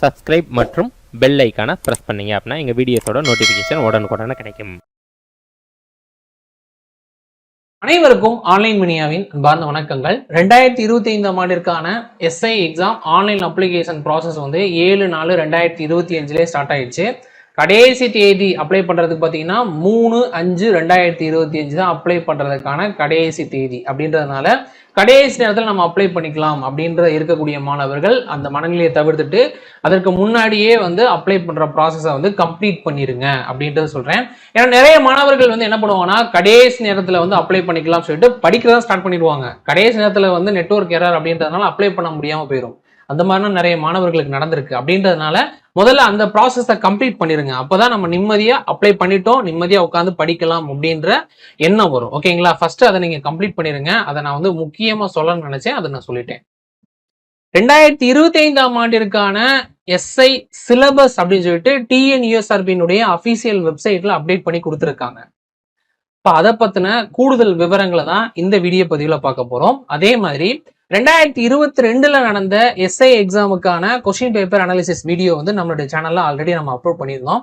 Subscribe மற்றும் bell ஐக்கானை press பண்ணீங்க அப்படின்னா எங்கள் வீடியோஸோட நோட்டிஃபிகேஷன் உடனுக்குடனே கிடைக்கும். அனைவருக்கும் ஆன்லைன் மினியாவின் அன்பார்ந்த வணக்கங்கள். ரெண்டாயிரத்தி இருபத்தி ஐந்தாம் ஆண்டிற்கான SI exam online application process வந்து ஏழு நாலு ரெண்டாயிரத்தி இருபத்தி அஞ்சுலேயே ஸ்டார்ட் ஆயிடுச்சு. கடைசி தேதி அப்ளை பண்ணுறதுக்கு பார்த்தீங்கன்னா மூணு அஞ்சு ரெண்டாயிரத்தி இருபத்தி அஞ்சு தான் அப்ளை பண்ணுறதுக்கான கடைசி தேதி. அப்படின்றதுனால கடைசி நேரத்தில் நம்ம அப்ளை பண்ணிக்கலாம் அப்படின்ற இருக்கக்கூடிய மாணவர்கள் அந்த மனநிலையை தவிர்த்துட்டு அதற்கு முன்னாடியே வந்து அப்ளை பண்ணுற ப்ராசஸை வந்து கம்ப்ளீட் பண்ணிடுங்க அப்படின்றத சொல்கிறேன் ஏன்னா நிறைய மாணவர்கள் வந்து என்ன பண்ணுவாங்கன்னா கடைசி நேரத்தில் வந்து அப்ளை பண்ணிக்கலாம் சொல்லிட்டு படிக்கிறதா ஸ்டார்ட் பண்ணிடுவாங்க. கடைசி நேரத்தில் வந்து நெட்ஒர்க் எரர் அப்படின்றதுனால அப்ளை பண்ண முடியாமல் போயிடும் அந்த மாதிரிலாம் நிறைய மாணவர்களுக்கு நடந்திருக்கு. அப்படின்றதுனால முதல்ல அந்த ப்ராசஸை கம்ப்ளீட் பண்ணிருங்க. அப்போதான் நம்ம நிம்மதியா அப்ளை பண்ணிட்டோம். நிம்மதியா உட்காந்து படிக்கலாம் அப்படின்ற எண்ணம் வரும். ஓகேங்களா? ஃபர்ஸ்ட் அதை நீங்க கம்ப்ளீட் பண்ணிருங்க. அதை நான் வந்து முக்கியமா சொல்லணும்னு நினைச்சேன். அதை நான் சொல்லிட்டேன். ரெண்டாயிரத்தி இருபத்தி ஐந்தாம் ஆண்டிற்கான எஸ்ஐ சிலபஸ் அப்படின்னு சொல்லிட்டு டிஎன்யூஎஸ்ஆர்பியினுடைய அஃபீஷியல் வெப்சைட்ல அப்டேட் பண்ணி கொடுத்துருக்காங்க. இப்போ அதை பத்தின கூடுதல் விவரங்களை தான் இந்த வீடியோ பதிவில் பார்க்க போறோம். அதே மாதிரி ரெண்டாயிரத்தி இருபத்தி ரெண்டுல நடந்த எஸ்ஐ எக்ஸாமுக்கான கொஸ்டின் பேப்பர் அனாலிசிஸ் வீடியோ வந்து நம்மளுடைய சேனல்ல ஆல்ரெடி நம்ம அப்லோட் பண்ணியிருந்தோம்.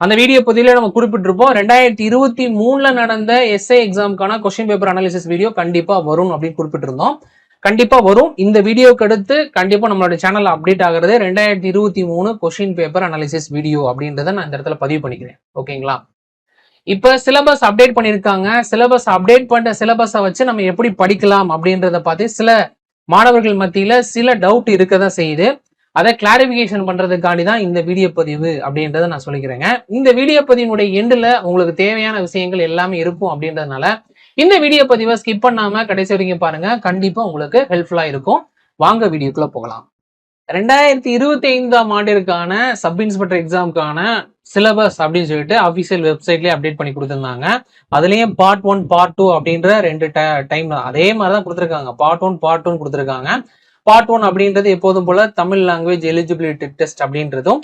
அந்த வீடியோ பதிவில் நம்ம குறிப்பிட்டிருப்போம் ரெண்டாயிரத்தி இருபத்தி மூணுல நடந்த எஸ்ஐ எக்ஸாமுக்கான கொஸ்டின் பேப்பர் அனாலிசிஸ் வீடியோ கண்டிப்பா வரும் அப்படின்னு குறிப்பிட்டிருந்தோம். கண்டிப்பா வரும். இந்த வீடியோக்கு அடுத்து கண்டிப்பா நம்மளோட சேனல் அப்டேட் ஆகிறது ரெண்டாயிரத்தி இருபத்தி மூணு கொஸ்டின் பேப்பர் அனாலிசிஸ் வீடியோ அப்படின்றத நான் இந்த இடத்துல பதிவு பண்ணிக்கிறேன். ஓகேங்களா? இப்ப சிலபஸ் அப்டேட் பண்ணியிருக்காங்க. சிலபஸ் அப்டேட் பண்ண சிலபஸை வச்சு நம்ம எப்படி படிக்கலாம் அப்படின்றத பார்த்து சில மாணவர்கள் மத்தியில சில டவுட் இருக்க தான் செய்யுது. அதை கிளாரிபிகேஷன் பண்றதுக்காண்டி தான் இந்த வீடியோ பதிவு அப்படின்றத நான் சொல்லிக்கிறேங்க. இந்த வீடியோ பதிவினுடைய எண்டில் உங்களுக்கு தேவையான விஷயங்கள் எல்லாமே இருக்கும் அப்படின்றதுனால இந்த வீடியோ பதிவை ஸ்கிப் பண்ணாம கடைசி வரைக்கும் பாருங்க. கண்டிப்பா உங்களுக்கு ஹெல்ப்ஃபுல்லா இருக்கும். வாங்க வீடியோக்குள்ள போகலாம். ரெண்டாயிரத்தி இருபத்தி ஐந்தாம் ஆண்டிற்கான சப் இன்ஸ்பெக்டர் எக்ஸாமுக்கான சிலபஸ் அப்படின்னு சொல்லிட்டு அஃபிஷியல் வெப்சைட்லேயே அப்டேட் பண்ணி கொடுத்துருந்தாங்க. அதுலேயும் பார்ட் ஒன் பார்ட் டூ அப்படின்ற ரெண்டு டைம் அதே மாதிரி தான் கொடுத்துருக்காங்க பார்ட் ஒன் பார்ட் டூன்னு கொடுத்துருக்காங்க. பார்ட் ஒன் அப்படின்றது எப்போதும் போல தமிழ் லாங்குவேஜ் எலிஜிபிலிட்டி டெஸ்ட் அப்படின்றதும்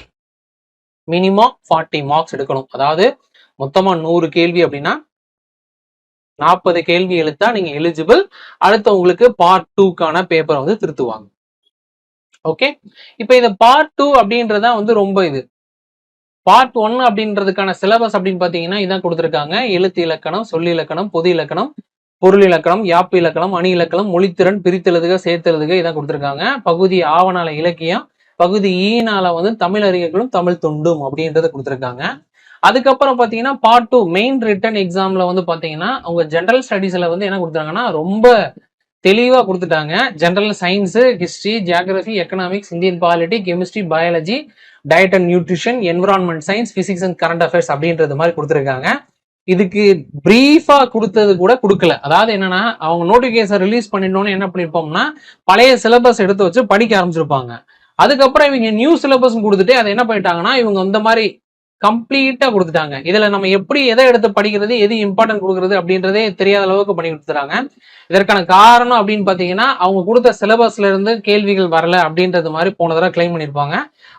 மினிமம் ஃபார்ட்டி மார்க்ஸ் எடுக்கணும். அதாவது மொத்தமாக நூறு கேள்வி அப்படின்னா நாற்பது கேள்வி எழுத்தா நீங்கள் எலிஜிபிள் அடுத்து உங்களுக்கு பார்ட் டூக்கான பேப்பரை வந்து திருத்துவாங்க. ஓகே இப்போ இந்த பார்ட் டூ அப்படின்றதா வந்து ரொம்ப இது. பார்ட் ஒன் அப்படின்றதுக்கான சிலபஸ் அப்படின்னு பார்த்தீங்கன்னா இதான் கொடுத்துருக்காங்க. எழுத்து இலக்கணம் சொல்லி இலக்கணம் பொது இலக்கணம் பொருள் இலக்கணம் யாப்பு இலக்கணம் அணி இலக்கணம் மொழித்திறன் பிரித்தெழுதுக சேர்த்தெழுதுக இதான் கொடுத்துருக்காங்க. பகுதி ஆவணால இலக்கியம் பகுதி ஈனால வந்து தமிழ் அறிஞர்களும் தமிழ் தொண்டும் அப்படின்றத கொடுத்துருக்காங்க. அதுக்கப்புறம் பாத்தீங்கன்னா பார்ட் டூ மெயின் ரிட்டன் எக்ஸாம்ல வந்து பாத்தீங்கன்னா அவங்க ஜென்ரல் ஸ்டடீஸ்ல வந்து என்ன கொடுத்தாங்கன்னா ரொம்ப தெளிவாக கொடுத்துட்டாங்க. General science history geography economics Indian polity chemistry biology diet and nutrition environment science physics and current affairs அப்படின்றது மாதிரி கொடுத்துருக்காங்க. இதுக்கு பிரீஃபா கொடுத்தது கூட கொடுக்கல. அதாவது என்னன்னா அவங்க நோட்டிஃபிகேஷன் ரிலீஸ் பண்ணிட்டோன்னு என்ன பண்ணிருப்போம்னா பழைய சிலபஸ் எடுத்து வச்சு படிக்க ஆரம்பிச்சிருப்பாங்க. அதுக்கப்புறம் இவங்க நியூ சிலபஸ் கொடுத்துட்டு அதை என்ன பண்ணிட்டாங்கன்னா இவங்க இந்த மாதிரி கம்ப்ளீட்டா கொடுத்துட்டாங்க. இதுல நம்ம எப்படி எதை எடுத்து படிக்கிறது எது இம்பார்ட்டன்ட் கொடுக்கறது அப்படின்றதே தெரியாத அளவுக்கு பண்ணி கொடுத்துறாங்க இதற்கான காரணம் அப்படின்னு பாத்தீங்கன்னா அவங்க கொடுத்த சிலபஸ்ல இருந்து கேள்விகள் வரல அப்படின்றது மாதிரி போன தடவை கிளைம் பண்ணியிருப்பாங்க.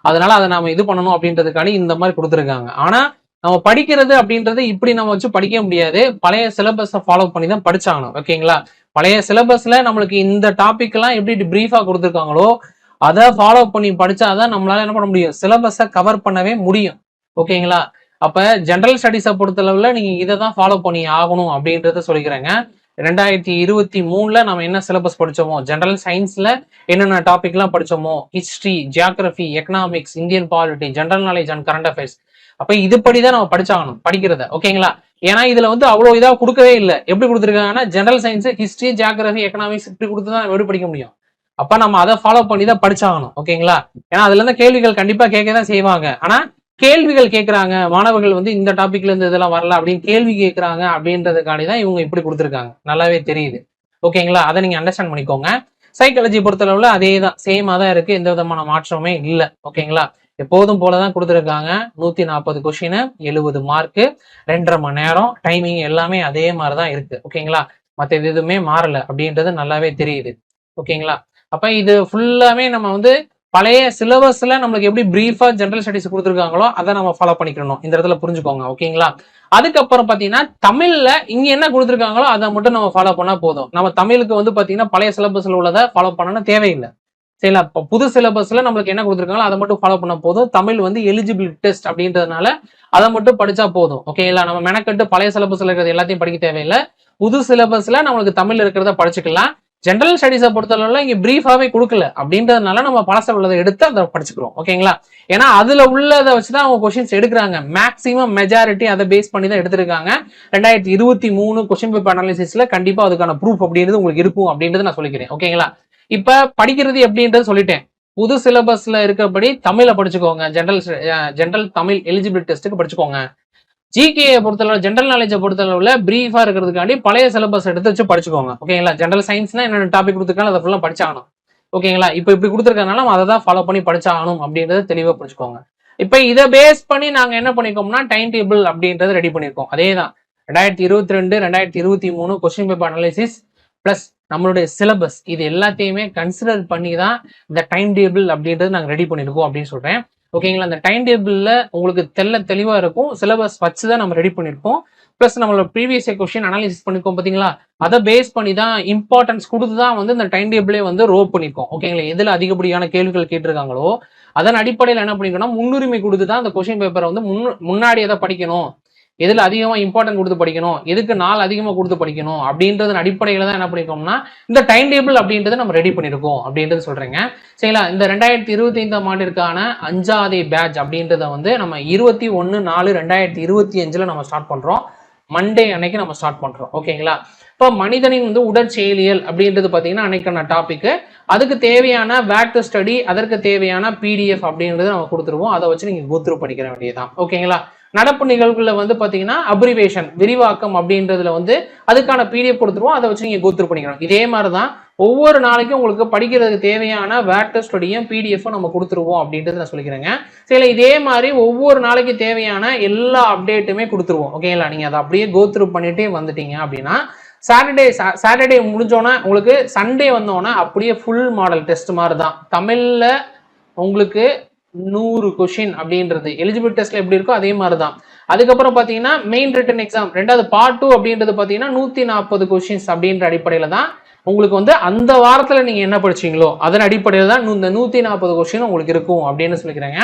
அதனால அதை நாம இது பண்ணணும் அப்படின்றதுக்காண்டி இந்த மாதிரி கொடுத்துருக்காங்க. ஆனா நம்ம படிக்கிறது அப்படின்றது இப்படி நம்ம வச்சு படிக்க முடியாது. பழைய சிலபஸை ஃபாலோ பண்ணி தான் படிச்சாகணும். ஓகேங்களா? பழைய சிலபஸ்ல நம்மளுக்கு இந்த டாபிக் எல்லாம் எப்படி பிரீஃபா கொடுத்துருக்காங்களோ அதை ஃபாலோ பண்ணி படிச்சாதான் நம்மளால என்ன பண்ண முடியும்? சிலபஸை கவர் பண்ணவே முடியும். ஓகேங்களா? அப்ப ஜென்ரல் ஸ்டடீஸை பொறுத்தளவுல நீங்க இதை தான் ஃபாலோ பண்ணி ஆகணும் அப்படின்றத சொல்லிக்கிறேங்க. ரெண்டாயிரத்தி இருபத்தி மூணுல நம்ம என்ன சிலபஸ் படிச்சோமோ ஜென்ரல் சயின்ஸ்ல என்னென்ன டாபிக்லாம் படிச்சோமோ history geography economics Indian polity general knowledge and current affairs அப்ப இதுபடி தான் நம்ம படிச்சாகணும் படிக்கிறத. ஓகேங்களா? ஏன்னா இதுல வந்து அவ்வளவு இதா கொடுக்கவே இல்லை. எப்படி கொடுத்துருக்காங்கன்னா general science history geography economics இப்படி கொடுத்து தான் எப்படி படிக்க முடியும்? அப்ப நம்ம அதை ஃபாலோ பண்ணி தான் படிச்சாகணும். ஓகேங்களா? ஏன்னா அதுல இருந்து கேள்விகள் கண்டிப்பா கேட்க தான் செய்வாங்க. ஆனா கேள்விகள் கேட்குறாங்க மாணவர்கள் வந்து இந்த டாபிக்ல இருந்து இதெல்லாம் வரல அப்படின்னு கேள்வி கேட்குறாங்க அப்படின்றதுக்காண்டி தான் இவங்க இப்படி கொடுத்துருக்காங்க. நல்லாவே தெரியுது. ஓகேங்களா அதை நீங்க அண்டர்ஸ்டாண்ட் பண்ணிக்கோங்க. சைக்காலஜி பொறுத்தளவுல அதே தான் சேமா தான் இருக்கு. எந்த விதமான மாற்றமே இல்லை. ஓகேங்களா எப்போதும் போலதான் கொடுத்துருக்காங்க. நூத்தி நாற்பது கொஷின் எழுபது மார்க்கு ரெண்டரை மணி நேரம் டைமிங் எல்லாமே அதே மாதிரிதான் இருக்கு. ஓகேங்களா மற்ற இது எதுவுமே மாறல அப்படின்றது நல்லாவே தெரியுது. ஓகேங்களா அப்ப இது ஃபுல்லாமே நம்ம வந்து பழைய சிலபஸ்ல நம்மளுக்கு எப்படி பிரீஃபா ஜென்ரல் ஸ்டடிஸ் கொடுத்துருக்காங்களோ அதை நம்ம ஃபாலோ பண்ணிக்கணும். இந்த இடத்துல புரிஞ்சுக்கோங்க ஓகேங்களா அதுக்கப்புறம் பாத்தீங்கன்னா தமிழ்ல இங்க என்ன கொடுத்துருக்காங்களோ அதை மட்டும் நம்ம ஃபாலோ பண்ணா போதும். நம்ம தமிழுக்கு வந்து பாத்தீங்கன்னா பழைய சிலபஸ்ல உள்ளதை ஃபாலோ பண்ணணும் தேவையில்லை. சரிங்களா? இப்போ புது சிலபஸ்ல நம்மளுக்கு என்ன கொடுத்துருக்காங்களோ அதை மட்டும் ஃபாலோ பண்ண போதும். தமிழ் வந்து எலிஜிபிள் டெஸ்ட் அப்படின்றதுனால அதை மட்டும் படிச்சா போதும். ஓகேங்களா நம்ம மெனக்கட்டு பழைய சிலபஸ்ல இருக்கிறது எல்லாத்தையும் படிக்க தேவையில்லை. புது சிலபஸ்ல நம்மளுக்கு தமிழ் இருக்கிறத படிச்சுக்கலாம். ஜென்ரல் ஸ்டடீஸை பொறுத்தளவுல இங்கே ப்ரீஃபாகவே கொடுக்கல. அப்படின்றதுனால நம்ம பழச உள்ளதை எடுத்து அதை படிச்சுக்கிறோம். ஓகேங்களா? ஏன்னா அதுல உள்ளதை வச்சு தான் அவங்க கொஷின்ஸ் எடுக்கிறாங்க. மேக்ஸிமம் மெஜாரிட்டி அதை பேஸ் பண்ணி தான் எடுத்திருக்காங்க. ரெண்டாயிரத்தி இருபத்தி மூணு கொஷின் பேப்பர் அனாலிசிஸில் கண்டிப்பாக அதுக்கான ப்ரூஃப் அப்படின்றது உங்களுக்கு இருக்கும் அப்படின்றது நான் சொல்லிக்கிறேன். ஓகேங்களா? இப்ப படிக்கிறது எப்படின்றது சொல்லிட்டேன். புது சிலபஸ்ல இருக்கிறபடி தமிழை படிச்சுக்கோங்க. ஜென்ரல் ஜென்ரல் தமிழ் எலிஜிபிலிட்டி டெஸ்ட்டுக்கு படிச்சுக்கோங்க. ஜிகேயை பொறுத்தளவு ஜென்ரல் நாலேஜை பொறுத்தளவுல பிரீஃபா இருக்கிறதுக்காண்டி பழைய சிலபஸ் எடுத்து வச்சு படிச்சுக்கோங்க. ஓகேங்களா ஜென்ரல் சயின்ஸ்னா என்னென்ன டாபிக் கொடுத்துருக்காங்க அதை ஃபுல்லாக படிச்சாகணும். ஓகேங்களா இப்போ இப்படி கொடுத்துருக்கனால நம்ம அதை தான் ஃபாலோ பண்ணி படிச்சாகணும் அப்படின்றத தெளிவாக புரிஞ்சுக்கோங்க. இப்போ இதை பேஸ் பண்ணி நாங்கள் என்ன பண்ணிருக்கோம்னா டைம் டேபிள் அப்படின்றத ரெடி பண்ணியிருக்கோம் அதே தான் ரெண்டாயிரத்தி இருபத்தி ரெண்டு ரெண்டாயிரத்தி இருபத்தி மூணு கொஸ்டின் பேப்பர் அனாலிசிஸ் பிளஸ் நம்மளுடைய சிலபஸ் இது எல்லாத்தையுமே கன்சிடர் பண்ணி தான் இந்த டைம் டேபிள் அப்படின்றது நாங்கள் ரெடி பண்ணியிருக்கோம் அப்படின்னு சொல்கிறேன் ஓகேங்களா? அந்த டைம் டேபிள்ல உங்களுக்கு தெல்ல தெளிவாக இருக்கும். சிலபஸ் வச்சு தான் நம்ம ரெடி பண்ணியிருக்கோம் ப்ளஸ் நம்மளோட ப்ரீவியஸ் கொஸ்டின் அனாலிசிஸ் பண்ணிருக்கோம் பார்த்தீங்களா அதை பேஸ் பண்ணி தான் இம்பார்ட்டன்ஸ் கொடுத்து தான் வந்து இந்த டைம் டேபிளே வந்து ரோ பண்ணிருக்கோம். ஓகேங்களா? எதில் அதிகப்படியான கேள்விகள் கேட்டிருக்காங்களோ அதன் அடிப்படையில் என்ன பண்ணிக்கணும் முன்னுரிமை கொடுத்து தான் அந்த கொஸ்டின் பேப்பரை வந்து முன் முன்னாடி எதை படிக்கணும். எதில் அதிகமாக இம்பார்ட்டன்ட் கொடுத்து படிக்கணும் எதுக்கு நாள் அதிகமாக கொடுத்து படிக்கணும் அப்படின்றதன் அடிப்படையில் தான் என்ன பண்ணிருக்கோம்னா இந்த டைம் டேபிள் அப்படின்றத நம்ம ரெடி பண்ணியிருக்கோம் அப்படின்றது சொல்கிறேங்க சரிங்களா? இந்த ரெண்டாயிரத்தி இருபத்தி ஐந்தாம் ஆண்டிற்கான அஞ்சாவது பேட்ச் அப்படின்றத வந்து நம்ம இருபத்தி ஒன்று நாலு ரெண்டாயிரத்தி இருபத்தி அஞ்சில் நம்ம ஸ்டார்ட் பண்ணுறோம் மண்டே அன்னைக்கு நம்ம ஸ்டார்ட் பண்ணுறோம் ஓகேங்களா? இப்போ மனிதனின் வந்து உடற்செயலியல் அப்படின்றது பார்த்தீங்கன்னா அன்னைக்கான டாப்பிக்கு அதுக்கு தேவையான வேக்டர் ஸ்டடி அதற்கு தேவையான பிடிஎஃப் அப்படின்றது நம்ம கொடுத்துருவோம். அதை வச்சு நீங்கள் கோத்ரூ படிக்கிற வேண்டியதுதான். ஓகேங்களா? நடப்பு நிகழ்வுல வந்து பாத்தீங்கன்னா அப்ரிவேஷன் விரிவாக்கம் அப்படின்றதுல வந்து அதுக்கான பிடிஎஃப் கொடுத்துருவோம். அதை வச்சு நீங்க கோத்ரூ பண்ணிக்கணும் இதே மாதிரி தான் ஒவ்வொரு நாளைக்கும் உங்களுக்கு படிக்கிறதுக்கு தேவையான வேட் ஸ்டடியும் பிடிஎஃப்பும் நம்ம கொடுத்துருவோம் அப்படின்றது நான் சொல்லிக்கிறேங்க. சரி இதே மாதிரி ஒவ்வொரு நாளைக்கு தேவையான எல்லா அப்டேட்டுமே கொடுத்துருவோம். ஓகேங்களா நீங்கள் அதை அப்படியே கோத்ரூ பண்ணிட்டே வந்துட்டீங்க அப்படின்னா சாட்டர்டே சாட்டர்டே முடிஞ்சோன்னே உங்களுக்கு சண்டே வந்தோன்னே அப்படியே ஃபுல் மாடல் டெஸ்ட் மாதிரி தான் தமிழில் உங்களுக்கு நூறு கொஷின் அப்படின்றது. எலிஜிபிள் டெஸ்ட்ல எப்படி இருக்கோ அதே மாதிரி தான் அதுக்கப்புறம் பார்த்தீங்கன்னா மெயின் ரிட்டன் எக்ஸாம் ரெண்டாவது பார்ட் டூ அப்படின்றது பார்த்தீங்கன்னா நூற்றி நாற்பது கொஷின்ஸ் அப்படின்ற அடிப்படையில் தான் உங்களுக்கு வந்து அந்த வாரத்தில் நீங்கள் என்ன படிச்சீங்களோ அதன் அடிப்படையில் தான் இந்த நூற்றி நாற்பது கொஷின் உங்களுக்கு இருக்கும் அப்படின்னு சொல்லிக்கிறாங்க.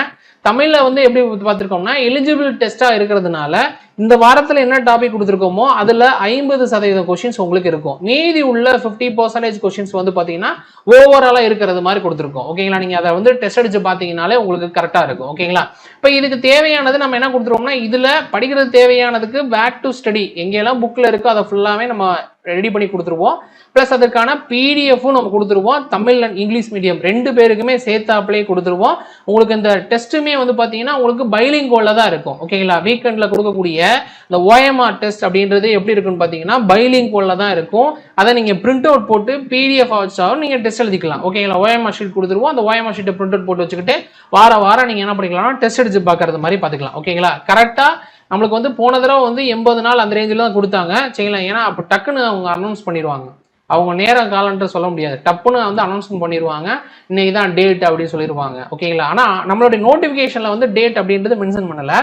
தமிழில் வந்து எப்படி பார்த்துருக்கோம்னா எலிஜிபிள் டெஸ்ட்டாக இருக்கிறதுனால இந்த வாரத்தில் என்ன டாபிக் கொடுத்துருக்கோமோ அதில் ஐம்பது சதவீத கொஷின்ஸ் உங்களுக்கு இருக்கும். மீதி உள்ள ஃபிஃப்டி பர்சன்டேஜ் கொஷின்ஸ் வந்து பார்த்தீங்கன்னா ஓவராலாக இருக்கிறது மாதிரி கொடுத்துருக்கோம். ஓகேங்களா நீங்கள் அதை வந்து டெஸ்ட் அடிச்சு பார்த்தீங்கனாலே உங்களுக்கு கரெக்டாக இருக்கும். ஓகேங்களா இப்போ இதுக்கு தேவையானது நம்ம என்ன கொடுத்துருவோம்னா இதில் படிக்கிறது தேவையானதுக்கு பேக் டு ஸ்டடி எங்கெல்லாம் புக்கில் இருக்கோ அதை ஃபுல்லாகவே நம்ம ரெடி பண்ணி கொடுத்துருவோம். ப்ளஸ் அதற்கான பிடிஎஃப்பும் நம்ம கொடுத்துருவோம். தமிழ் அண்ட் இங்கிலீஷ் மீடியம் ரெண்டு பேருக்குமே சேர்த்தாப்லேயே கொடுத்துருவோம். உங்களுக்கு இந்த டெஸ்ட்டுமே வந்து பார்த்தீங்கன்னா உங்களுக்கு பைலிங் கோலில் தான் இருக்கும். ஓகேங்களா வீக்கெண்டில் கொடுக்கக்கூடிய இந்த ஓஎம்ஆர் டெஸ்ட் அப்படின்றது எப்படி இருக்குன்னு பார்த்தீங்கன்னா பைலிங் கோலில் தான் இருக்கும். அதை நீங்கள் பிரிண்ட் அவுட் போட்டு பிடிஎஃப் வச்சாலும் நீங்கள் டெஸ்ட் எழுதிக்கலாம். ஓகேங்களா ஓஎம்ஆர் ஷீட் கொடுத்துருவோம். அந்த ஓஎம்ஆர் ஷீட்டை பிரிண்ட் அவுட் போட்டு வச்சுக்கிட்டு வார வாரம் நீங்கள் என்ன பண்ணிக்கலாம் டெஸ்ட் எடுத்து பார்க்கறது மாதிரி பார்த்துக்கலாம் ஓகேங்களா கரெக்டாக நம்மளுக்கு வந்து போன தடவை வந்து எண்பது நாள் அந்த ரேஞ்சில் தான் கொடுத்தாங்க. சரிங்களா? ஏன்னா அப்போ டக்குன்னு அவங்க அனௌன்ஸ் பண்ணிடுவாங்க. அவங்க நேரம் காலன்ட்டு சொல்ல முடியாது. டப்புன்னு வந்து அனௌன்ஸ்மெண்ட் பண்ணிடுவாங்க. இன்னைக்கு தான் டேட் அப்படின்னு சொல்லிடுவாங்க. ஓகேங்களா ஆனால் நம்மளுடைய நோட்டிஃபிகேஷனில் வந்து டேட் அப்படின்றது மென்ஷன் பண்ணலை.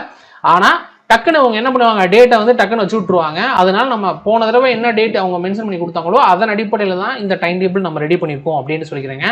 ஆனால் டக்குன்னு அவங்க என்ன பண்ணுவாங்க டேட்டை வந்து டக்குன்னு வச்சு விட்ருவாங்க அதனால நம்ம போன தடவை என்ன டேட் அவங்க மென்ஷன் பண்ணி கொடுத்தாங்களோ அதன் அடிப்படையில் தான் இந்த டைம் டேபிள் நம்ம ரெடி பண்ணியிருக்கோம் அப்படின்னு சொல்லிக்கிறேங்க.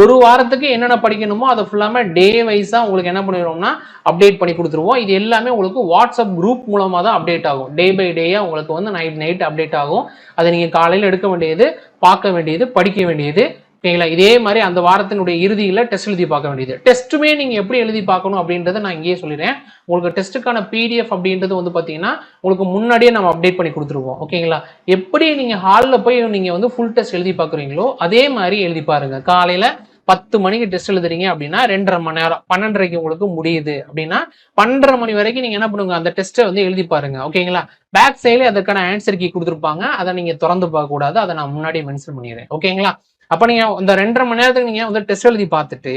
ஒரு வாரத்துக்கு என்னென்ன படிக்கணுமோ அதை ஃபுல்லாமே டே வைஸாக உங்களுக்கு என்ன பண்ணிடுவோம்னா அப்டேட் பண்ணி கொடுத்துருவோம். இது எல்லாமே உங்களுக்கு வாட்ஸ்அப் குரூப் மூலமாக தான் அப்டேட் ஆகும். டே பை டேயாக உங்களுக்கு வந்து நைட் நைட் அப்டேட் ஆகும். அதை நீங்கள் காலையில் எடுக்க வேண்டியது பார்க்க வேண்டியது படிக்க வேண்டியது. ஓகேங்களா? இதே மாதிரி அந்த வாரத்தினுடைய இறுதியில் டெஸ்ட் எழுதி பார்க்க வேண்டியது. டெஸ்ட்டுமே நீங்கள் எப்படி எழுதி பார்க்கணும் அப்படின்றத நான் இங்கேயே சொல்லிடுறேன். உங்களுக்கு டெஸ்ட்டுக்கான பிடிஎஃப் அப்படின்றது வந்து பார்த்தீங்கன்னா உங்களுக்கு முன்னாடியே நம்ம அப்டேட் பண்ணி கொடுத்துருவோம். ஓகேங்களா? எப்படி நீங்கள் ஹாலில் போய் நீங்கள் வந்து ஃபுல் டெஸ்ட் எழுதி பார்க்குறீங்களோ அதே மாதிரி எழுதி பாருங்கள் காலையில் பத்து மணிக்கு டெஸ்ட் எழுதுறீங்க அப்படின்னா ரெண்டரை மணி நேரம் பன்னெண்டரைக்கு உங்களுக்கு முடியுது அப்படின்னா பன்னெண்டரை மணி வரைக்கும் நீங்க என்ன பண்ணுங்க அந்த டெஸ்ட்டை வந்து எழுதி பாருங்க. ஓகேங்களா? பேக் சைடில் அதற்கான ஆன்சர் கீ கொடுத்துருப்பாங்க. அதை நீங்க திறந்து பார்க்க கூடாது அதை நான் முன்னாடியே மென்ஷன் பண்ணிடுறேன். ஓகேங்களா? அப்போ நீங்கள் இந்த ரெண்டரை மணி நேரத்துக்கு நீங்கள் வந்து டெஸ்ட் எழுதி பார்த்துட்டு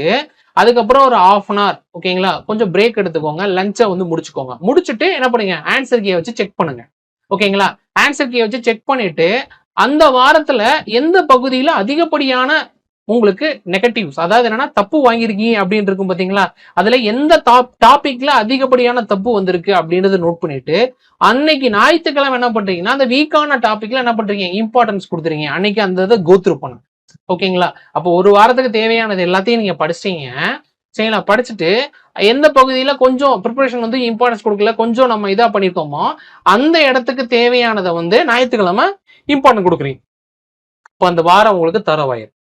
அதுக்கப்புறம் ஒரு ஆஃப் அன் ஹவர் ஓகேங்களா கொஞ்சம் பிரேக் எடுத்துக்கோங்க லஞ்சை வந்து முடிச்சுக்கோங்க. முடிச்சுட்டு என்ன பண்ணுங்க? ஆன்சர் கீயை வச்சு செக் பண்ணுங்க. ஓகேங்களா ஆன்சர் கீயை வச்சு செக் பண்ணிட்டு அந்த வாரத்துல எந்த பகுதியில அதிகப்படியான உங்களுக்கு நெகட்டிவ்ஸ் அதாவது என்னன்னா தப்பு வாங்கியிருக்கீங்க அப்படின்னு இருக்கும் பாத்தீங்களா அதுல எந்த டாபிக்ல அதிகப்படியான தப்பு வந்திருக்கு அப்படின்றத நோட் பண்ணிட்டு அன்னைக்கு ஞாயிற்றுக்கிழமை என்ன பண்றீங்கன்னா அந்த வீக்கான டாபிக்ல என்ன பண்றீங்க? இம்பார்ட்டன்ஸ் கொடுத்துறீங்க. அன்னைக்கு அந்த இதை கோத்ரூ பண்ணுங்க ஓகேங்களா? அப்போ ஒரு வாரத்துக்கு தேவையானது எல்லாத்தையும் நீங்க படிச்சிட்டீங்க. சரிங்களா? படிச்சுட்டு எந்த பகுதியில கொஞ்சம் ப்ரிப்பரேஷன் வந்து இம்பார்ட்டன்ஸ் கொடுக்கல கொஞ்சம் நம்ம இதா பண்ணிருக்கோமோ அந்த இடத்துக்கு தேவையானதை வந்து ஞாயிற்றுக்கிழமை இம்பார்ட்டன்ட் கொடுக்குறீங்க. இப்போ அந்த வாரம் உங்களுக்கு தரவாயிரும்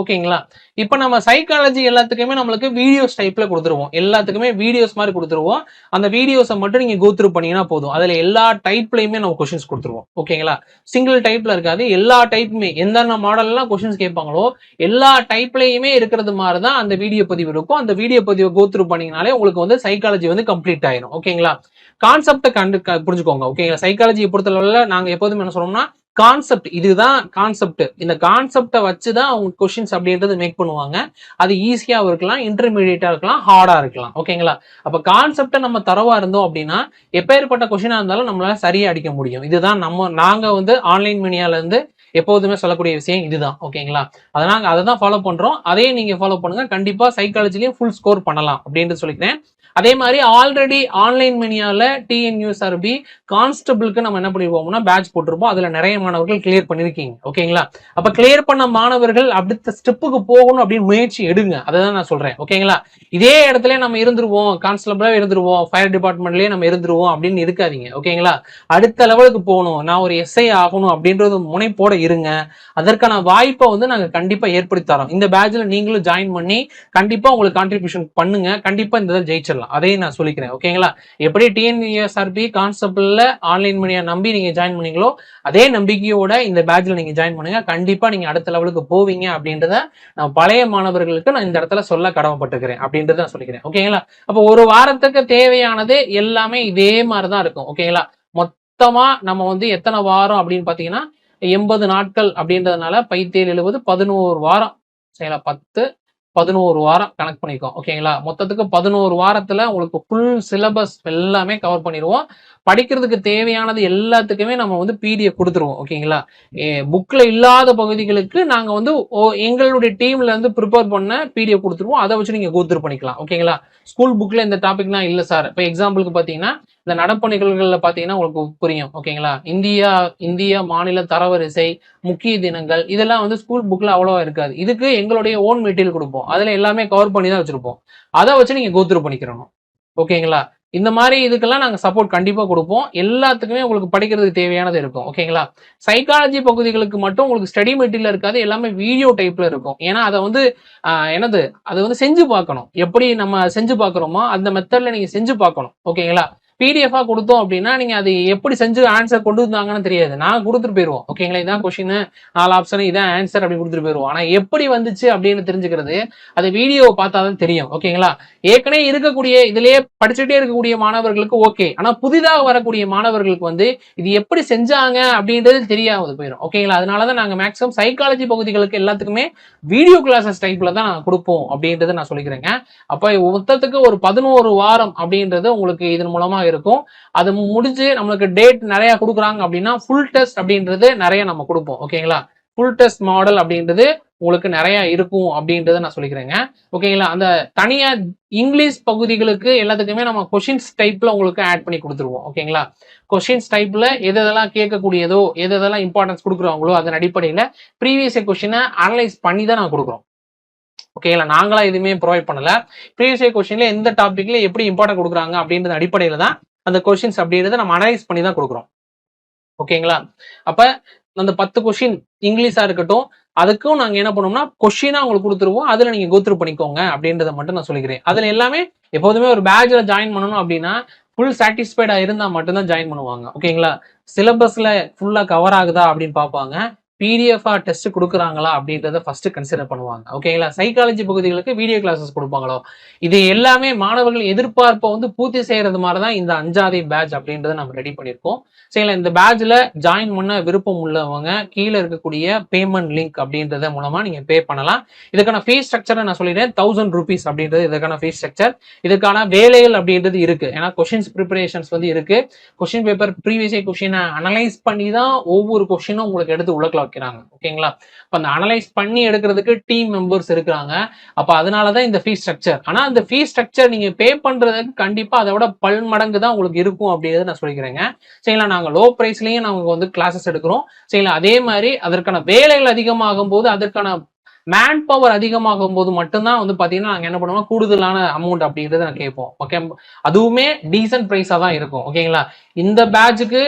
ஓகேங்களா? இப்போ நம்ம சைக்காலஜி எல்லாத்துக்குமே நம்மளுக்கு வீடியோஸ் டைப்ல கொடுத்துருவோம். எல்லாத்துக்குமே வீடியோஸ் மாதிரி கொடுத்துருவோம். அந்த வீடியோஸை மட்டும் நீங்க கோத்ரூ பண்ணீங்கன்னா போதும். அதுல எல்லா டைப்லயுமே நம்ம கொஸ்டின்ஸ் கொடுத்துருவோம். ஓகேங்களா? சிங்கிள் டைப்ல இருக்காது. எல்லா டைப்புமே எந்தெந்த மாடல்லாம் கொஸ்டின்ஸ் கேட்பாங்களோ எல்லா டைப்லயுமே இருக்கிறது மாதிரி தான் அந்த வீடியோ பதிவு இருக்கும். அந்த வீடியோ பதிவை கோத்ரூ பண்ணீங்கனாலே உங்களுக்கு வந்து சைக்காலஜி வந்து கம்ப்ளீட் ஆயிரும். ஓகேங்களா? கான்செப்டை கண்டு புரிஞ்சுக்கோங்க. ஓகேங்களா? சைக்காலஜியை பொறுத்தளவில் நாங்கள் எப்போதுமே என்ன சொல்றோம்னா கான்செப்ட் இதுதான் கான்செப்ட் இந்த கான்செப்டை வச்சு தான் அவங்க கொஷின்ஸ் அப்படின்றது மேக் பண்ணுவாங்க. அது ஈஸியாகவும் இருக்கலாம் இன்டர்மீடியட்டாக இருக்கலாம் ஹார்டாக இருக்கலாம். ஓகேங்களா அப்போ கான்செப்டை நம்ம தரவாக இருந்தோம் அப்படின்னா எப்பேற்பட்ட கொஷினாக இருந்தாலும் நம்மளால சரியாக அடிக்க முடியும். இதுதான் நம்ம நாங்கள் வந்து ஆன்லைன் மீடியால எப்போதுமே சொல்லக்கூடிய விஷயம் இதுதான் ஓகேங்களா? அதனால அதை தான் ஃபாலோ பண்றோம். அதையும் நீங்க ஃபாலோ பண்ணுங்க. கண்டிப்பா சைக்காலஜிலையும் ஃபுல் ஸ்கோர் பண்ணலாம் அப்படின்ட்டு சொல்லிக்கிறேன். அதே மாதிரி ஆல்ரெடி ஆன்லைன் மெனியாவில் டிஎன்யூஎஸ்ஆர்பி கான்ஸ்டபிளுக்கு நம்ம என்ன பண்ணிருப்போம்னா பேட்ச் போட்டிருப்போம். அதுல நிறைய மாணவர்கள் கிளியர் பண்ணியிருக்கீங்க ஓகேங்களா? அப்போ கிளியர் பண்ண மாணவர்கள் அடுத்த ஸ்டெப்புக்கு போகணும் அப்படின்னு முயற்சி எடுங்க. அதை தான் நான் சொல்றேன் ஓகேங்களா? இதே இடத்துல நம்ம இருந்துருவோம். கான்ஸ்டபிளாக இருந்துருவோம். ஃபயர் டிபார்ட்மெண்ட்லேயே நம்ம இருந்துருவோம் அப்படின்னு இருக்காதீங்க ஓகேங்களா? அடுத்த லெவலுக்கு போகணும். நான் ஒரு எஸ்ஐ ஆகணும் அப்படின்றது முனைப்போட இருங்க. அதற்கான வாய்ப்பை வந்து நாங்கள் கண்டிப்பாக ஏற்படுத்தி தரோம். இந்த பேட்ச்ல நீங்களும் ஜாயின் பண்ணி கண்டிப்பாக உங்களுக்கு கான்ட்ரிபியூஷன் பண்ணுங்க. கண்டிப்பாக இந்த இதில் ஜெயிச்சிடலாம். அதையும் நான் சொல்லிக்கிறேன். ஓகேங்களா எப்படி டிஎன்யூஎஸ்ஆர்பி கான்செப்ட்ல ஆன்லைன் மீடியா நம்பி நீங்கள் ஜாயின் பண்ணீங்களோ அதே நம்பிக்கையோட இந்த பேட்ச்ல நீங்கள் ஜாயின் பண்ணுங்க. கண்டிப்பாக நீங்கள் அடுத்த லெவலுக்கு போவீங்க அப்படின்றத நான் பழைய மாணவர்களுக்கு நான் இந்த இடத்துல சொல்ல கடமைப்பட்டுக்கிறேன் அப்படின்றத நான் சொல்லிக்கிறேன். ஓகேங்களா அப்போ ஒரு வாரத்துக்கு தேவையானது எல்லாமே இதே மாதிரி தான் இருக்கும் ஓகேங்களா மொத்தமா நம்ம வந்து எத்தனை வாரம் அப்படின்னு பாத்தீங்கன்னா எண்பது நாட்கள் அப்படின்றதுனால பைத்தேழு எழுபது பதினோரு வாரம். சரிங்களா? பத்து பதினோரு வாரம் கணக்கு பண்ணிக்கோ. ஓகேங்களா? மொத்தத்துக்கு பதினோரு வாரத்துல உங்களுக்கு ஃபுல் சிலபஸ் எல்லாமே கவர் பண்ணிடுவோம். படிக்கிறதுக்கு தேவையானது எல்லாத்துக்குமே நம்ம வந்து பிடிஎஃப் கொடுத்துருவோம். ஓகேங்களா? புக்கில் இல்லாத பகுதிகளுக்கு நாங்கள் வந்து ஓ- எங்களுடைய டீம்ல இருந்து ப்ரிப்பேர் பண்ண பிடிஎஃப் கொடுத்துருவோம். அதை வச்சு நீங்கள் கோத்ரூ பண்ணிக்கலாம். ஓகேங்களா? ஸ்கூல் புக்கில் இந்த டாபிக்லாம் இல்லை சார் இப்போ எக்ஸாம்பிளுக்கு பார்த்தீங்கன்னா இந்த நடப்பு நிகழ்வுகளில் பார்த்தீங்கன்னா உங்களுக்கு புரியும் ஓகேங்களா? இந்தியா இந்திய மாநில தரவரிசை முக்கிய தினங்கள் இதெல்லாம் வந்து ஸ்கூல் புக்கில் அவ்வளோவா இருக்காது. இதுக்கு எங்களுடைய ஓன் மெட்டீரியல் கொடுப்போம். அதில் எல்லாமே கவர் பண்ணி தான் வச்சுருப்போம். அதை வச்சு நீங்க கோத்ரூ பண்ணிக்கிறணும். ஓகேங்களா? இந்த மாதிரி இதுக்கெல்லாம் நாங்கள் சப்போர்ட் கண்டிப்பாக கொடுப்போம். எல்லாத்துக்குமே உங்களுக்கு படிக்கிறதுக்கு தேவையானது இருக்கும் ஓகேங்களா? சைக்காலஜி பகுதிகளுக்கு மட்டும் உங்களுக்கு ஸ்டடி மெட்டீரியல் இருக்காது எல்லாமே வீடியோ டைப்ல இருக்கும். ஏன்னா அதை வந்து என்னது? அதை வந்து செஞ்சு பார்க்கணும். எப்படி நம்ம செஞ்சு பார்க்குறோமோ அந்த மெத்தடில் நீங்கள் செஞ்சு பார்க்கணும் ஓகேங்களா? பிடிஎஃபாக கொடுத்தோம் அப்படின்னா நீங்க அது எப்படி செஞ்சு ஆன்சர் கொண்டு வந்தாங்கன்னு தெரியாது. நான் கொடுத்துட்டு போயிடுவோம் ஓகேங்களா இதான் கொஷின் நாலு ஆப்ஷன் இதான் ஆன்சர் அப்படி கொடுத்துட்டு போயிடுவோம் ஆனால் எப்படி வந்துச்சு அப்படின்னு தெரிஞ்சுக்கிறது அது வீடியோ பார்த்தாதான் தெரியும். ஓகேங்களா ஏற்கனவே இருக்கக்கூடிய இதுலேயே படிச்சுட்டே இருக்கக்கூடிய மாணவர்களுக்கு ஓகே ஆனால் புதிதாக வரக்கூடிய மாணவர்களுக்கு வந்து இது எப்படி செஞ்சாங்க அப்படின்றது தெரியாது போயிடும் ஓகேங்களா அதனால தான் நாங்கள் மேக்ஸிமம் சைக்காலஜி பகுதிகளுக்கு எல்லாத்துக்குமே வீடியோ கிளாஸஸ் டைப்பில் தான் நான் கொடுப்போம் அப்படின்றத நான் சொல்லிக்கிறேங்க. அப்போ மொத்தத்துக்கு ஒரு பதினோரு வாரம் அப்படின்றது உங்களுக்கு இதன் மூலமாக இருக்கும். அது முடிஞ்சு நம்மளுக்கு டேட் நிறைய கொடுக்குறாங்க அப்படின்னா ஃபுல் டெஸ்ட் அப்படின்றது நிறைய நம்ம கொடுப்போம். ஓகேங்களா ஃபுல் டெஸ்ட் மாடல் அப்படின்றது உங்களுக்கு நிறைய இருக்கும் அப்படின்றத நான் சொல்லிக்கிறேங்க. ஓகேங்களா அந்த தனியா இங்கிலீஷ் பகுதிகளுக்கு எல்லாத்துக்குமே நம்ம கொஷின்ஸ் டைப்ல உங்களுக்கு ஆட் பண்ணி கொடுத்துருவோம். ஓகேங்களா கொஷின்ஸ் டைப்ல எது எதெல்லாம் கேட்கக்கூடியதோ எது எதெல்லாம் இம்பார்ட்டன்ஸ் கொடுக்குறாங்களோ அதன் அடிப்படையில ப்ரீவியஸ் கொஷினை அனலைஸ் பண்ணி தான் நான் கொடுக்குறோம். ஓகேங்களா நாங்களா எதுவுமே ப்ரொவைட் பண்ணல. ப்ரீவியஸ் கொஸ்டின்ல எந்த டாபிக்ல எப்படி இம்பார்ட்டன்ட் கொடுக்குறாங்க அப்படின்றது அடிப்படையில தான் அந்த கொஸ்டின்ஸ் அப்படின்றத நம்ம அனலைஸ் பண்ணி தான் கொடுக்குறோம். ஓகேங்களா அப்ப அந்த பத்து கொஸ்டின் இங்கிலீஷா இருக்கட்டும் அதுக்கும் நாங்க என்ன பண்ணோம்னா கொஷினா உங்களுக்கு கொடுத்துருவோம். அதுல நீங்க கோத்ரூ பண்ணிக்கோங்க அப்படின்றத மட்டும் நான் சொல்லிக்கிறேன். அதுல எல்லாமே எப்போதுமே ஒரு பேட்ச்ல ஜாயின் பண்ணணும் அப்படின்னா ஃபுல் சாட்டிஸ்ஃபைடா இருந்தா மட்டும்தான் ஜாயின் பண்ணுவாங்க. ஓகேங்களா சிலபஸ்ல ஃபுல்லா கவர் ஆகுதா அப்படின்னு பார்ப்பாங்க. பிடிஎஃபா டெஸ்ட் கொடுக்குறாங்களா அப்படின்றத ஃபர்ஸ்ட் கன்சிடர் பண்ணுவாங்க. ஓகேங்களா சைக்காலஜி பகுதிகளுக்கு வீடியோ கிளாஸஸ் கொடுப்பாங்களோ? இது எல்லாமே மாணவர்கள் எதிர்பார்ப்பை வந்து பூர்த்தி செய்யறது மாதிரி தான் இந்த அஞ்சாவது பேட்ச் அப்படின்றத நம்ம ரெடி பண்ணியிருக்கோம். சரிங்களா? இந்த பேட்ச்ல ஜாயின் பண்ண விருப்பம் உள்ளவங்க கீழே இருக்கக்கூடிய பேமெண்ட் லிங்க் அப்படின்றத மூலமா நீங்க பே பண்ணலாம். இதுக்கான ஃபீஸ் ஸ்ட்ரக்சரை நான் சொல்லிடுறேன். தௌசண்ட் ருபீஸ் அப்படின்றது இதுக்கான ஃபீஸ் ஸ்ட்ரக்சர் இதுக்கான வேலைகள் அப்படின்றது இருக்கு. ஏன்னா கொஷின்ஸ் ப்ரிப்பரேஷன்ஸ் வந்து இருக்கு. கொஷின் பேப்பர் ப்ரீவியஸ் கொஷினை அனலைஸ் பண்ணி தான் ஒவ்வொரு கொஷினும் உங்களுக்கு எடுத்து உள்ள வைக்கிறாங்க. ஓகேங்களா? இப்போ அந்த அனலைஸ் பண்ணி எடுக்கிறதுக்கு டீம் மெம்பர்ஸ் இருக்கிறாங்க. அப்போ அதனால தான் இந்த ஃபீஸ் ஸ்ட்ரக்சர் ஆனால் அந்த ஃபீஸ் ஸ்ட்ரக்சர் நீங்கள் பே பண்ணுறதுக்கு கண்டிப்பாக அதை விட பல் மடங்கு தான் உங்களுக்கு இருக்கும் அப்படிங்கிறத நான் சொல்லிக்கிறேங்க. சரிங்களா? நாங்கள் லோ பிரைஸ்லயும் நாங்கள் வந்து கிளாஸஸ் எடுக்கிறோம். சரிங்களா? அதே மாதிரி அதற்கான வேலைகள் அதிகமாகும் போது அதற்கான மேன் பவர் அதிகமாகும் போது மட்டும்தான் வந்து பார்த்தீங்கன்னா நாங்கள் என்ன பண்ணுவோம்? கூடுதலான அமௌண்ட் அப்படிங்கிறத நான் கேட்போம். ஓகே அதுவுமே டீசன்ட் ப்ரைஸாக தான் இருக்கும். ஓகேங்களா? இந்த பேட்சுக்கு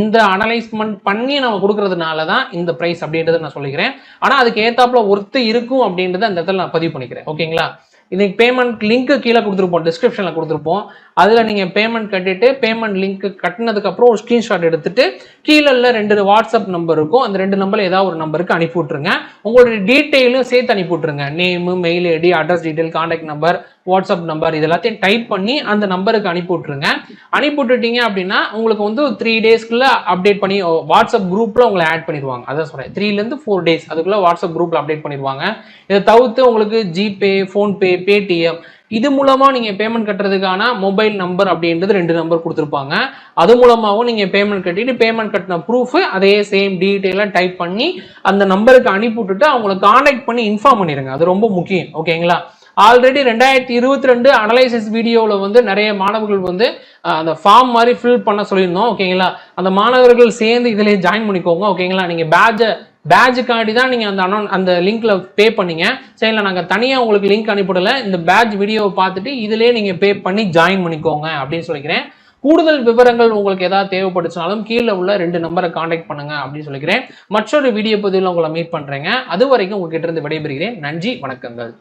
இந்த அனலைஸ்மெண்ட் பண்ணி நம்ம கொடுக்கறதுனால தான் இந்த ப்ரைஸ் அப்படின்றத நான் சொல்லிக்கிறேன். ஆனால் அதுக்கு ஏத்தாப்புல ஒர்த்து இருக்கும் அப்படின்றத அந்த இடத்துல நான் பதிவு பண்ணிக்கிறேன். ஓகேங்களா? இன்னைக்கு பேமெண்ட் லிங்க்கு கீழே கொடுத்துருப்போம் டிஸ்கிரிப்ஷனில் கொடுத்துருப்போம். அதில் நீங்கள் பேமெண்ட் கட்டிட்டு பேமெண்ட் லிங்க் கட்டினதுக்கப்புறம் ஒரு ஸ்க்ரீன்ஷாட் எடுத்துட்டு கீழே உள்ள ரெண்டு வாட்ஸ்அப் நம்பர் இருக்கும். அந்த ரெண்டு நம்பரில் ஏதாவது ஒரு நம்பருக்கு அனுப்பி விட்டுருங்க உங்களுடைய டீட்டெயிலும் சேர்த்து அனுப்பி விட்டுருங்க name mail ID address detail contact number WhatsApp number இது எல்லாத்தையும் டைப் பண்ணி அந்த நம்பருக்கு அனுப்பி விட்டுருங்க. அனுப்பி விட்டுட்டீங்க அப்படின்னா உங்களுக்கு வந்து த்ரீ டேஸ்க்குள்ள அப்டேட் பண்ணி வாட்ஸ்அப் குரூப்பில் உங்களை ஆட் பண்ணிடுவாங்க அதான் சொல்கிறேன் த்ரீலேருந்து ஃபோர் டேஸ் அதுக்குள்ளே வாட்ஸ்அப் குரூப்பில் அப்டேட் பண்ணிடுவாங்க இதை தவிர்த்து உங்களுக்கு ஜிபே ஃபோன்பே பேடிஎம் இது மூலமாக நீங்கள் பேமெண்ட் கட்டுறதுக்கான மொபைல் நம்பர் அப்படின்றது ரெண்டு நம்பர் கொடுத்துருப்பாங்க. அது மூலமாகவும் நீங்கள் பேமெண்ட் கட்டிட்டு பேமெண்ட் கட்டின ப்ரூஃப் அதே சேம் டீட்டெயிலாக டைப் பண்ணி அந்த நம்பருக்கு அனுப்பி விட்டுட்டு அவங்களை காண்டாக்ட் பண்ணி இன்ஃபார்ம் பண்ணிடுங்க அது ரொம்ப முக்கியம். ஓகேங்களா ஆல்ரெடி ரெண்டாயிரத்தி இருபத்தி ரெண்டு அனலைசிஸ் வீடியோவில் வந்து நிறைய மாணவர்கள் வந்து அந்த ஃபார்ம் மாதிரி ஃபில் பண்ண சொல்லியிருந்தோம் ஓகேங்களா? அந்த மாணவர்கள் சேர்ந்து இதிலே ஜாயின் பண்ணிக்கோங்க ஓகேங்களா? நீங்கள் பேட்சை பேட்ஜுக்காண்டி தான் நீங்கள் அந்த அனௌன் அந்த லிங்கில் பே பண்ணீங்க. சரிங்களா? நாங்கள் தனியாக உங்களுக்கு லிங்க் அனுப்பிவிடலை இந்த பேட்ச் வீடியோவை பார்த்துட்டு இதிலே நீங்கள் பே பண்ணி ஜாயின் பண்ணிக்கோங்க அப்படின்னு சொல்லிக்கிறேன். கூடுதல் விவரங்கள் உங்களுக்கு ஏதாவது தேவைப்படுச்சுனாலும் கீழே உள்ள ரெண்டு நம்பரை காண்டாக்ட் பண்ணுங்க அப்படின்னு சொல்லிக்கிறேன். மற்றொரு வீடியோ பதிவில் உங்களை மீட் பண்ணுறேங்க அது வரைக்கும் உங்ககிட்ட இருந்து விடைபெறுகிறேன். நன்றி வணக்கங்கள்.